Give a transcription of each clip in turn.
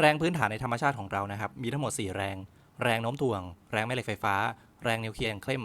แรงพื้นฐานในธรรมชาติของเรานะครับ มีทั้งหมด 4 แรง แรงโน้มถ่วง แรงแม่เหล็กไฟฟ้า แรงนิวเคลียร์อย่างเข้ม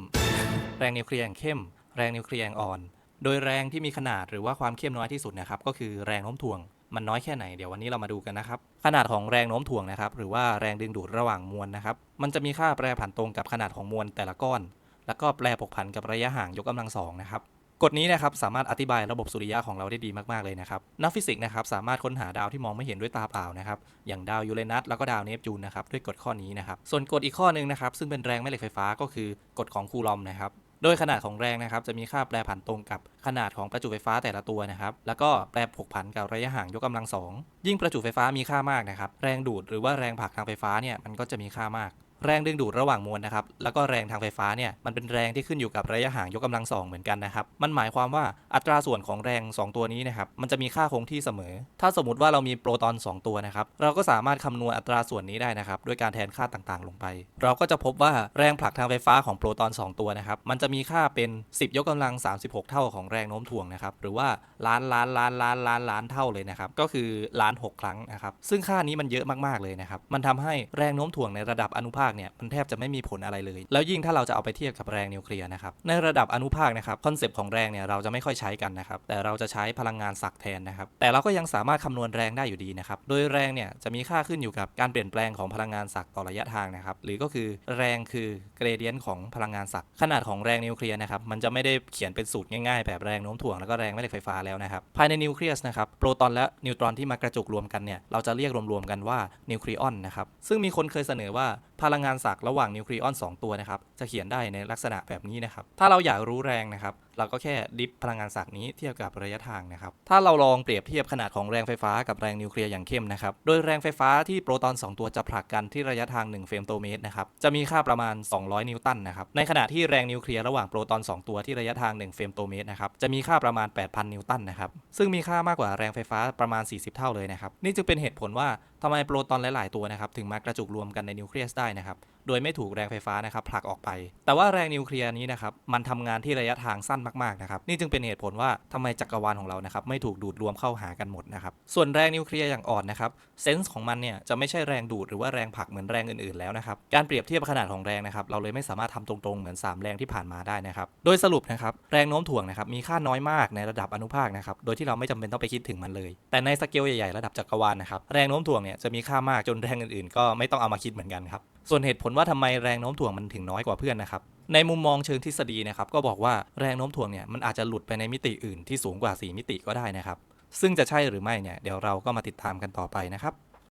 แรงนิวเคลียร์อย่างเข้ม แรงนิวเคลียร์อย่างอ่อน โดยแรงที่มีขนาดหรือว่าความเข้มน้อยที่สุดนะครับ ก็คือแรงโน้มถ่วง มันน้อยแค่ไหน เดี๋ยววันนี้เรามาดูกันนะครับ ขนาดของแรงโน้มถ่วงนะครับ หรือว่าแรงดึงดูดระหว่างมวลนะครับ มันจะมีค่าแปรผันตรงกับขนาดของมวลแต่ละก้อน แล้วก็แปรผกผันกับระยะห่างยกกำลังสองนะครับ กฎนี้นะครับสามารถอธิบายระบบสุริยะของเราได้ดีมาก ๆ เลยนะครับ นักฟิสิกส์นะครับสามารถค้นหาดาวที่มองไม่เห็นด้วยตาเปล่านะครับ อย่างดาวยูเรนัสแล้วก็ดาวเนปจูนนะครับด้วยกฎข้อนี้นะครับ ส่วนกฎอีกข้อหนึงนะครับซึ่งเป็นแรงแม่เหล็กไฟฟ้าก็คือกฎของคูลอมนะครับโดยขนาดของแรงนะครับจะมีค่าแปรผันตรงกับขนาดของประจุไฟฟ้าแต่ละตัวนะครับแล้วก็แปรผกผันกับระยะห่างยกกำลังสองยิ่งประจุไฟฟ้ามีค่ามากนะครับแรงดูดหรือว่าแรงผลักทางไฟฟ้าเนี่ยมันก็จะมีค่ามาก แรงดึงดูดระหว่างมวลนะครับ แล้วก็แรงทางไฟฟ้าเนี่ย มันเป็นแรงที่ขึ้นอยู่กับระยะห่างยกกำลังสองเหมือนกันนะครับ มันหมายความว่าอัตราส่วนของแรง 2 ตัวนี้นะครับ มันจะมีค่าคงที่เสมอ ถ้าสมมติว่าเรามีโปรตอน 2 ตัวนะครับ เราก็สามารถคำนวณอัตราส่วนนี้ได้นะครับ ด้วยการแทนค่าต่างๆ ลงไป เราก็จะพบว่าแรงผลักทางไฟฟ้าของโปรตอน 2 ตัวนะครับ มันจะมีค่าเป็น 10 ยกกำลัง 36 เท่าของแรงโน้มถ่วงนะครับ หรือว่าล้านล้านล้านล้านล้านล้านเท่าเลยนะครับ ก็คือล้านหกครั้งนะครับ ซึ่งค่านี้มันเยอะมากๆเลยนะครับ มันทำให้แรงโน้มถ่วงในระดับอนุภาคเนี่ยมันแทบจะไม่มีผลอะไรเลย แล้วยิ่งถ้าเราจะเอาไปเทียบกับแรงนิวเคลียร์นะครับในระดับอนุภาคนะครับคอนเซปต์ของแรงเนี่ยเราจะไม่ค่อยใช้กันนะครับแต่เราจะใช้พลังงานศักย์แทนนะครับแต่เราก็ยังสามารถคำนวณแรงได้อยู่ดีนะครับโดยแรงเนี่ยจะมีค่าขึ้นอยู่กับการเปลี่ยนแปลงของพลังงานศักย์ต่อระยะทางนะครับหรือก็คือแรงคือเกรเดียนของพลังงานศักย์ขนาดของแรงนิวเคลียร์นะครับมันจะไม่ได้เขียนเป็นสูตรง่ายๆ แบบแรงโน้มถ่วงแล้วก็แรงแม่เหล็กไฟฟ้าแล้วนะครับภายในนิวเคลียสนะครับโปรตอนและนิวตรอนที่มากระจุกรวมกันเนี่ยเราจะเรียกรวมๆกันว่านิวคลียอนนะครับซึ่งมีคนเคยเสนอว่าพลังงานศักย์ระหว่างนิวเคลียอน 2 ตัวนะครับ จะเขียนได้ในลักษณะแบบนี้นะครับ ถ้าเราอยากรู้แรงนะครับเราก็แค่ดิฟพลังงานศักย์นี้เทียบกับระยะทางนะครับ ถ้าเราลองเปรียบเทียบขนาดของแรงไฟฟ้ากับแรงนิวเคลียร์อย่างเข้มนะครับ โดยแรงไฟฟ้าที่โปรตอน 2 ตัวจะผลักกันที่ระยะทาง 1 เฟรมโตเมตรนะครับ จะมีค่าประมาณ 200 นิวตันนะครับ ในขณะที่แรงนิวเคลียร์ระหว่างโปรตอน 2 ตัวที่ระยะทาง 1 เฟรมโตเมตรนะครับ จะมีค่าประมาณ 8,000 นิวตันนะครับ ซึ่งมีค่ามากกว่าแรงไฟฟ้าประมาณ 40 เท่าเลยนะครับ นี่จึงเป็นเหตุผลว่าทำไมโปรตอนหลาย ๆ ตัวนะครับถึงมากระจุกรวมกันในนิวเคลียสได้นะครับ โดยไม่ถูกแรงไฟฟ้านะครับผลักออกไป แต่ว่าแรงนิวเคลียร์นี้นะครับมันทำงานที่ระยะทางสั้นมากๆนะครับนี่จึงเป็นเหตุผลว่าทำไมจักรวาลของเรานะครับไม่ถูกดูดรวมเข้าหากันหมดนะครับส่วนแรงนิวเคลียร์อย่างอ่อนนะครับเซนส์ของมันเนี่ยจะไม่ใช่แรงดูดหรือว่าแรงผลักเหมือนแรงอื่นๆแล้วนะครับการเปรียบเทียบขนาดของแรงนะครับเราเลยไม่สามารถทำตรงๆเหมือน 3 แรงที่ผ่านมาได้นะครับโดยสรุปนะครับแรงโน้มถ่วงนะครับมีค่าน้อยมากในระดับอนุภาคนะครับโดยที่เราไม่จำเป็นต้องไปคิดถึงมันเลย แต่ในสเกลใหญ่ๆระดับจักรวาลนะครับแรงโน้มถ่วงเนี่ยจะมีค่ามากจนแรงอื่นๆ ก็ไม่ต้องเอามาคิดเหมือนกันครับ ส่วนเหตุผลว่าทำไมแรงโน้มถ่วงมันถึงน้อยกว่าเพื่อนนะครับ ในมุมมองเชิงทฤษฎีนะครับก็บอกว่าแรงโน้มถ่วงเนี่ยมันอาจจะหลุดไปในมิติอื่นที่สูงกว่า 4 มิติก็ได้นะครับ ซึ่งจะใช่หรือไม่เนี่ยเดี๋ยวเราก็มาติดตามกันต่อไปนะครับ